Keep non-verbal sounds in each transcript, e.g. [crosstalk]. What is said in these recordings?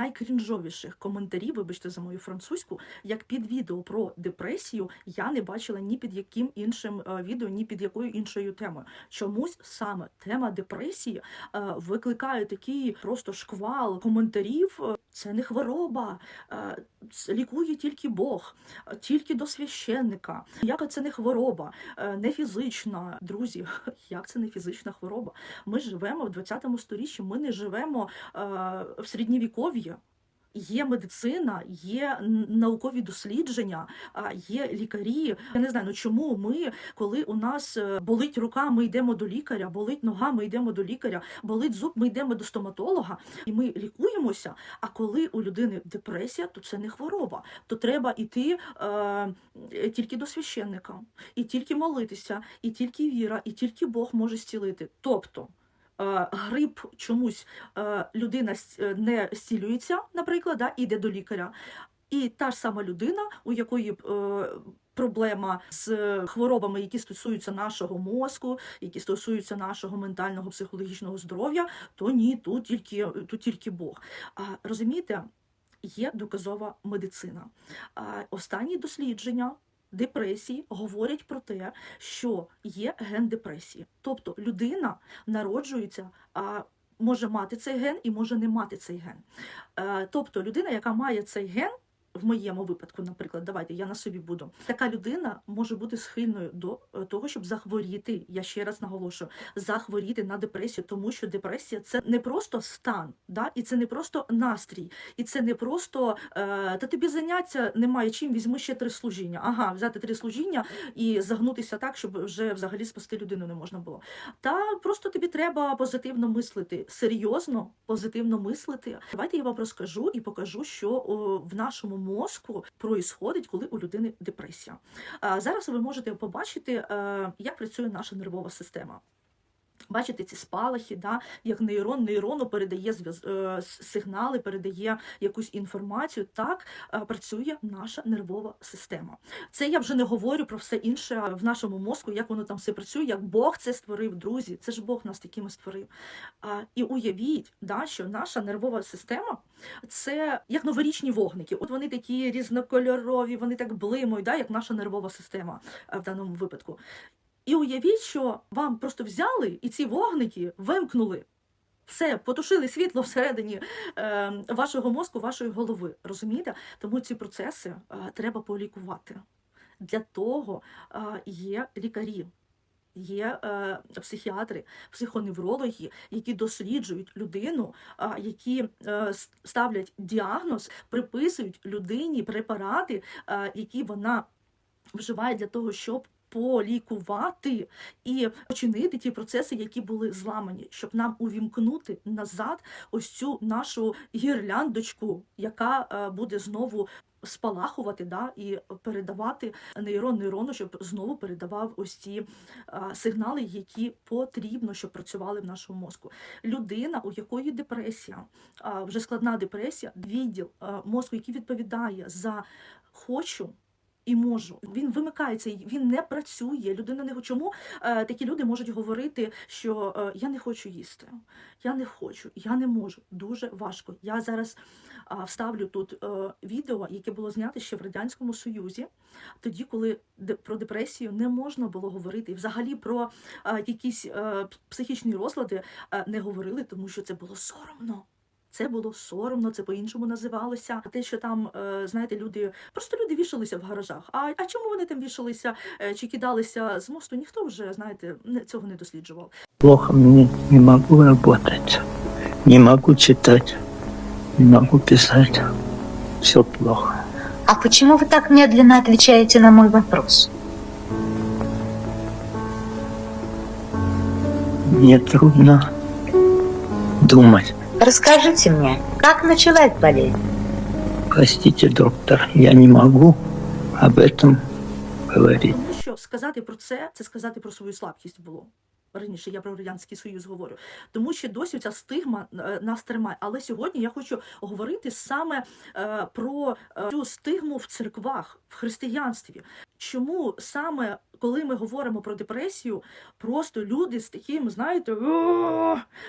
найкрінжовіших коментарів, вибачте за мою французьку, як під відео про депресію, я не бачила ні під яким іншим е, відео, ні під якою іншою темою. Чомусь саме тема депресії е, викликає такий просто шквал коментарів. е, Це не хвороба, лікує тільки Бог, тільки до священника. Яка це не хвороба, е, не фізична. Друзі, [laughs] як це не фізична хвороба? Ми живемо в 20 сторіччі, ми не живемо е, в середньовіков'ї. Є медицина, є наукові дослідження, є лікарі. Я не знаю, ну чому ми, коли у нас е, болить рука, ми йдемо до лікаря, болить нога, ми йдемо до лікаря, болить зуб, ми йдемо до стоматолога, і ми лікуємося. А коли у людини депресія, то це не хвороба. То треба йти е, тільки до священника, і тільки молитися, і тільки віра, і тільки Бог може зцілити. Тобто. Е, Грип чомусь е, людина е, не зцілюється, наприклад, да, іде до лікаря. І та ж сама людина, у якої проблема з хворобами, які стосуються нашого мозку, які стосуються нашого ментального психологічного здоров'я, то ні, тут тільки, тут тільки Бог. А розумієте, є доказова медицина. А, останні дослідження. Депресії говорять про те, що є ген депресії. Тобто людина народжується, може мати цей ген і може не мати цей ген. Е, Тобто людина, яка має цей ген, в моєму випадку, наприклад, давайте я на собі буду. Така людина може бути схильною до е, того, щоб захворіти. Я ще раз наголошую, захворіти на депресію, тому що депресія це не просто стан, да? і це не просто настрій, і це не просто е, та тобі заняття немає чим, візьми ще три служіння. Ага, взяти три служіння і загнутися так, щоб вже взагалі спасти людину не можна було. Та просто тобі треба позитивно мислити, серйозно позитивно мислити. Давайте я вам розкажу і покажу, що в нашому мозку проїсходить, коли у людини депресія. Зараз ви можете побачити, е, як працює наша нервова система. Бачите ці спалахи, да, як нейрон нейрону передає е, сигнали, передає якусь інформацію. Так е, працює наша нервова система. Це я вже не говорю про все інше в нашому мозку, як воно там все працює, як Бог це створив, друзі. Це ж Бог нас такими створив. І уявіть, да, що наша нервова система це як новорічні вогники. От вони такі різнокольорові, вони так блимають, да, як наша нервова система е, в даному випадку. І уявіть, що вам просто взяли і ці вогники вимкнули. Все, потушили світло всередині е, вашого мозку, вашої голови. Розумієте? Тому ці процеси е, треба полікувати. Для того е, є лікарі, є е, психіатри, психоневрологи, які досліджують людину, е, які е, ставлять діагноз, приписують людині препарати, е, які вона вживає для того, щоб полікувати і починити ті процеси, які були зламані, щоб нам увімкнути назад ось цю нашу гірляндочку, яка е, буде знову спалахувати да, і передавати нейрон нейрону, щоб знову передавав ось ці е, сигнали, які потрібно, щоб працювали в нашому мозку. Людина, у якої депресія, вже складна депресія, відділ е, мозку, який відповідає за хочу і можу. Він вимикається, він не працює. Людина не чому е, такі люди можуть говорити, що е, я не хочу їсти, я не хочу, я не можу. Дуже важко. Я зараз а, вставлю тут е, відео, яке було знято ще в радянському союзі, тоді, коли де- про депресію не можна було говорити, і взагалі про е, якісь е, психічні розлади е, не говорили, тому що це було соромно. Це було соромно, це по-іншому називалося. А Те, що там, е, знаєте, люди просто люди вішалися в гаражах. А, а чому вони там вішалися е, чи кидалися з мосту? Ніхто вже знаєте не- цього не досліджував. Плохо мне, не могу работать, не могу читать, не могу писать. Все плохо. А почему вы так медленно отвечаете на мой вопрос? Мне трудно думать. Расскажите мне, как началась болезнь? Простите, доктор, я не могу об этом говорить. Що сказати про це, це сказати про свою слабкість було. Раніше я про радянський союз говорю, тому що досі ця стигма е, нас тримає. Але сьогодні я хочу говорити саме е, про е, цю стигму в церквах, в християнстві. Чому саме коли ми говоримо про депресію, просто люди з таким, знаєте,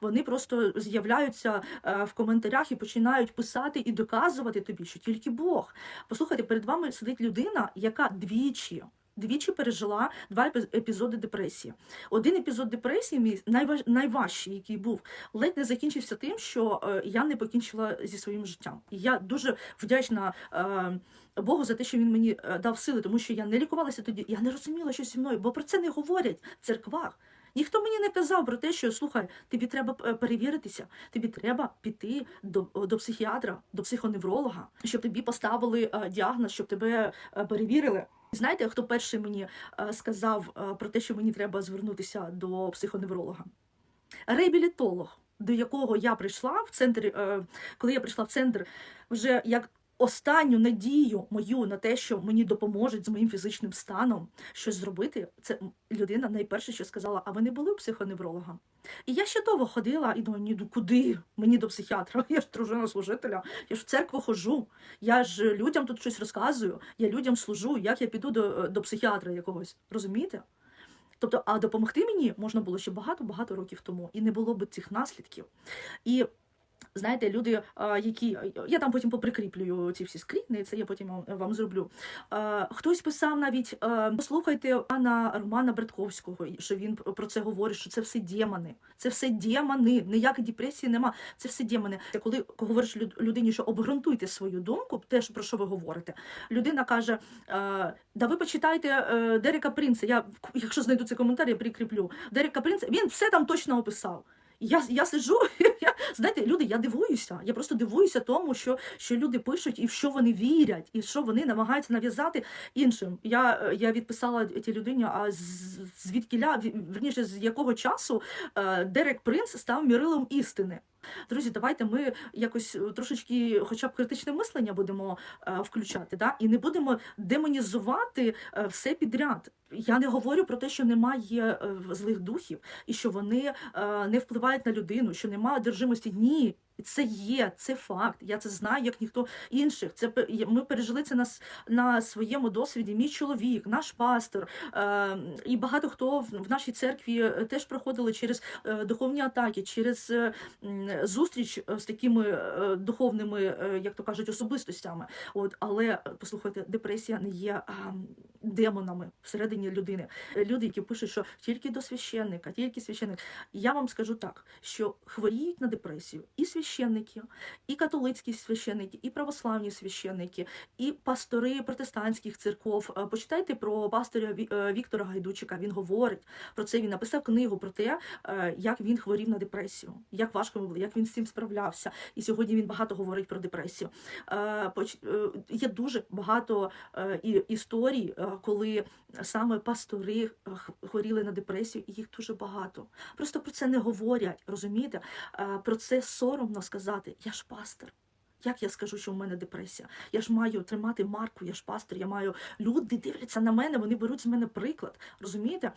вони просто з'являються в коментарях і починають писати і доказувати тобі, що тільки Бог. Послухайте, перед вами сидить людина, яка двічі. Двічі пережила два епі- епізоди депресії. Один епізод депресії, мій найваж... найважчий, який був, ледь не закінчився тим, що е, я не покінчила зі своїм життям. І я дуже вдячна е, Богу за те, що він мені е, дав сили, тому що я не лікувалася тоді, я не розуміла, що зі мною, бо про це не говорять в церквах. Ніхто мені не казав про те, що слухай, тобі треба е, перевіритися, тобі треба піти до, до психіатра, до психоневролога, щоб тобі поставили е, діагноз, щоб тебе е, перевірили. Знаєте, хто перший мені сказав про те, що мені треба звернутися до психоневролога? Реабілітолог, до якого я прийшла в центр, коли я прийшла в центр, вже як останню надію мою на те, що мені допоможуть з моїм фізичним станом щось зробити, це людина найперше, що сказала: а ви не були у психоневролога? І я ще довго ходила і думаю, ні, ну куди? Мені до психіатра. [laughs] Я ж дружина служителя, я ж в церкву ходжу, я ж людям тут щось розказую, я людям служу, як я піду до, до психіатра якогось. Розумієте? Тобто, а допомогти мені можна було ще багато-багато років тому, і не було б цих наслідків. І знаєте, люди, які я там потім поприкріплюю ці всі скріни, це я потім вам, зроблю. Хтось писав навіть е, послухайте пана Романа Братковського, що він про це говорить, що це все демони. Це все демони, ніякої депресії нема. Це все демони. Це коли говориш людині, що обґрунтуйте свою думку, теж про що ви говорите. Людина каже: е, да ви почитайте е, Дерека Принца. Я, якщо знайду цей коментар, я прикріплю. Дерека Принца, він все там точно описав. Я, я сиджу, [laughs] я, знаєте, люди, я дивуюся. Я просто дивуюся тому, що, що люди пишуть і в що вони вірять, і що вони намагаються нав'язати іншим. Я, е, я відписала тій людині, а з- звідкіля, ві- верніше, з якого часу е, Дерек Принц став мірилом істини. Друзі, давайте ми якось е, трошечки, хоча б критичне мислення будемо е, включати, да? і не будемо демонізувати е, все підряд. Я не говорю про те, що немає е, злих духів і що вони е, не впливають на людину, що немає одержимості. Ні. Це є, це факт. Я це знаю, як ніхто інших. Це ми пережили це на, на своєму досвіді. Мій чоловік, наш пастор е, і багато хто в, в нашій церкві е, теж проходили через е, духовні атаки, через е, зустріч е, з такими е, духовними, е, як то кажуть, особистостями. От, але е, послухайте, депресія не є а, демонами всередині людини. Е, Люди, які пишуть, що тільки до священника, тільки священник. Я вам скажу так, що хворіють на депресію і священники, і католицькі священники, і православні священники, і пастори протестантських церков. Е, Почитайте про пастора е, Віктора Гайдучика. Він говорить про це. Він написав книгу про те, як він хворів на депресію, як важко було, як він з цим справлявся. І сьогодні він багато говорить про депресію. Є дуже багато історій, коли саме пастори е, хворіли на депресію, і їх дуже багато. Просто про це не говорять, розумієте? Е, Про це соромно сказати. Я ж пастор. Як я скажу, що в мене депресія? Я ж маю тримати марку, я ж пастор, я маю люди дивляться на мене, вони беруть з мене приклад. Розумієте?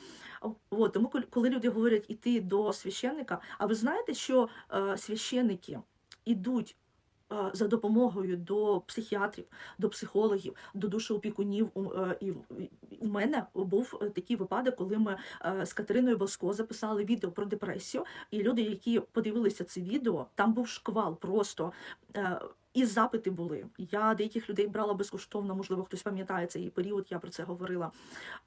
От, тому коли- люди говорять іти до священника, а ви знаєте, що е, священники ідуть за допомогою до психіатрів, до психологів, до душоопікунів. Е, І у мене був е, такий випадок, коли ми е, з Катериною Боско записали відео про депресію, і люди, які подивилися це відео, там був шквал просто. І запити були. Я деяких людей брала безкоштовно, можливо, хтось пам'ятає цей період, я про це говорила.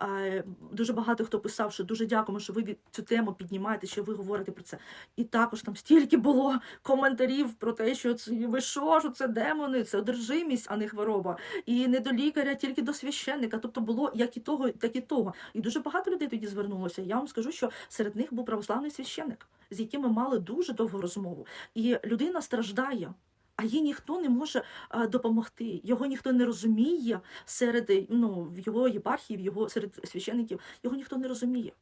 Е, Дуже багато хто писав, що дуже дякуємо, що ви цю тему піднімаєте, що ви говорите про це. І також там стільки було коментарів про те, що це ви що, що це демони, це одержимість, а не хвороба. І не до лікаря, тільки до священника. Тобто було як і того, так і того. І дуже багато людей тоді звернулося. Я вам скажу, що серед них був православний священник, з яким ми мали дуже довгу розмову. І людина страждає. А їй ніхто не може допомогти, його ніхто не розуміє серед ну, в його єпархії, в його серед священиків, його ніхто не розуміє.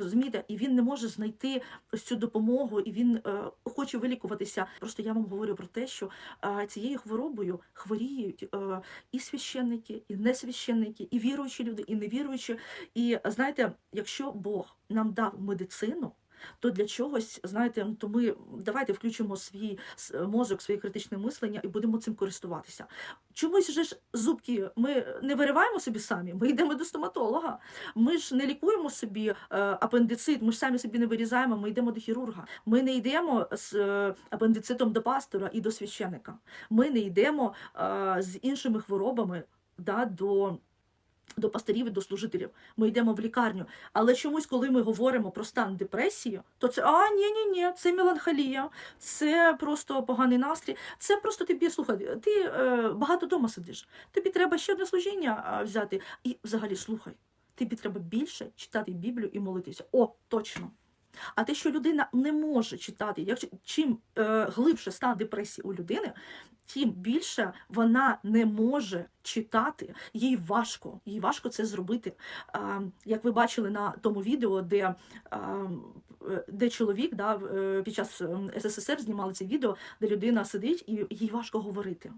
Розумієте, і він не може знайти ось цю допомогу, і він е, хоче вилікуватися. Просто я вам говорю про те, що е, цією хворобою хворіють е, і священники, і несвященники, і віруючі люди, і невіруючі. І знаєте, якщо Бог нам дав медицину, то для чогось, знаєте, то ми давайте включимо свій мозок, своє критичне мислення і будемо цим користуватися. Чомусь же ж зубки ми не вириваємо собі самі, ми йдемо до стоматолога. Ми ж не лікуємо собі е, апендицит, ми ж самі собі не вирізаємо, ми йдемо до хірурга. Ми не йдемо з е, апендицитом до пастора і до священика. Ми не йдемо е, з іншими хворобами да, до. До пастирів і до служителів ми йдемо в лікарню. Але чомусь, коли ми говоримо про стан депресії, то це а ні, ні, ні, це меланхолія, це просто поганий настрій. Це просто тобі слухай, ти е, багато вдома сидиш. Тобі треба ще одне служіння взяти. І взагалі слухай. Тобі треба більше читати Біблію і молитися. О, точно. А те, що людина не може читати, якщо чим е, глибше стан депресії у людини, тим більше вона не може читати. Їй важко, їй важко це зробити. А, як ви бачили на тому відео, де, е, де чоловік да, е, під час ем, СССР знімали це відео, де людина сидить і їй важко говорити.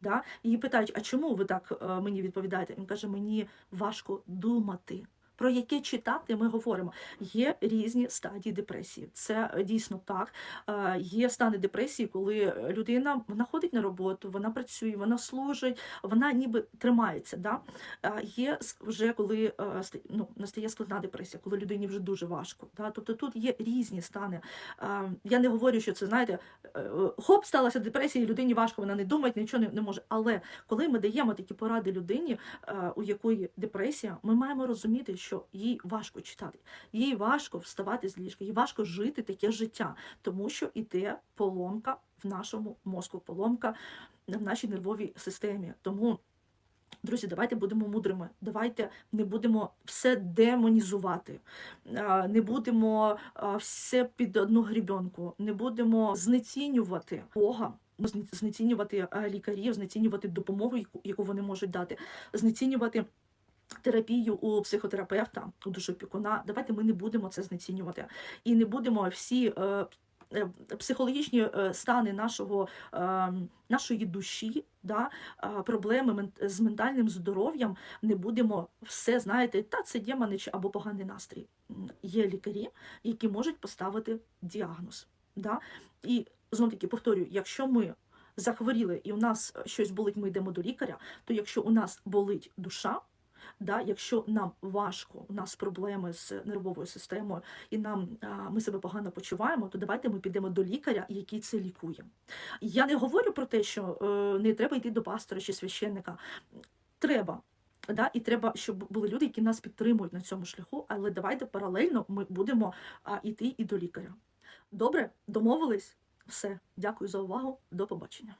Да? Її питають, а чому ви так е, мені відповідаєте? Він каже, мені важко думати. Про яке читати ми говоримо. Є різні стадії депресії. Це е, дійсно так. Е, Є стани депресії, коли людина вона ходить на роботу, вона працює, вона служить, вона ніби тримається. Да? Е, Є вже коли е, ну, настає складна депресія, коли людині вже дуже важко. Да? Тобто тут є різні стани. Е, Я не говорю, що це знаєте, е, хоп, сталася депресія, людині важко, вона не думає, нічого не, може. Але коли ми даємо такі поради людині, е, у якої депресія, ми маємо розуміти, що їй важко читати, їй важко вставати з ліжка, їй важко жити таке життя, тому що іде поломка в нашому мозку, поломка в нашій нервовій системі. Тому. Друзі, давайте будемо мудрими. Давайте не будемо все демонізувати, не будемо все під одну грібенку, не будемо знецінювати Бога, зне- знецінювати лікарів, знецінювати допомогу, яку вони можуть дати, знецінювати. Терапію у психотерапевта, у душопікуна. Давайте ми не будемо це знецінювати і не будемо всі е, е, психологічні е, стани нашого, нашої душі, да, проблеми з ментальним здоров'ям не будемо все знаєте, та це демони чи або поганий настрій. Є лікарі, які можуть поставити діагноз. Да? І знов таки повторюю, якщо ми захворіли і у нас щось болить, ми йдемо до лікаря, то якщо у нас болить душа, да, якщо нам важко, у нас проблеми з нервовою системою, і нам ми себе погано почуваємо, то давайте ми підемо до лікаря, який це лікує. Я не говорю про те, що е, не треба йти до пастора чи священника. Треба. Да, і треба, щоб були люди, які нас підтримують на цьому шляху, але давайте паралельно ми будемо а, йти і до лікаря. Добре, домовились? Все, дякую за увагу. До побачення.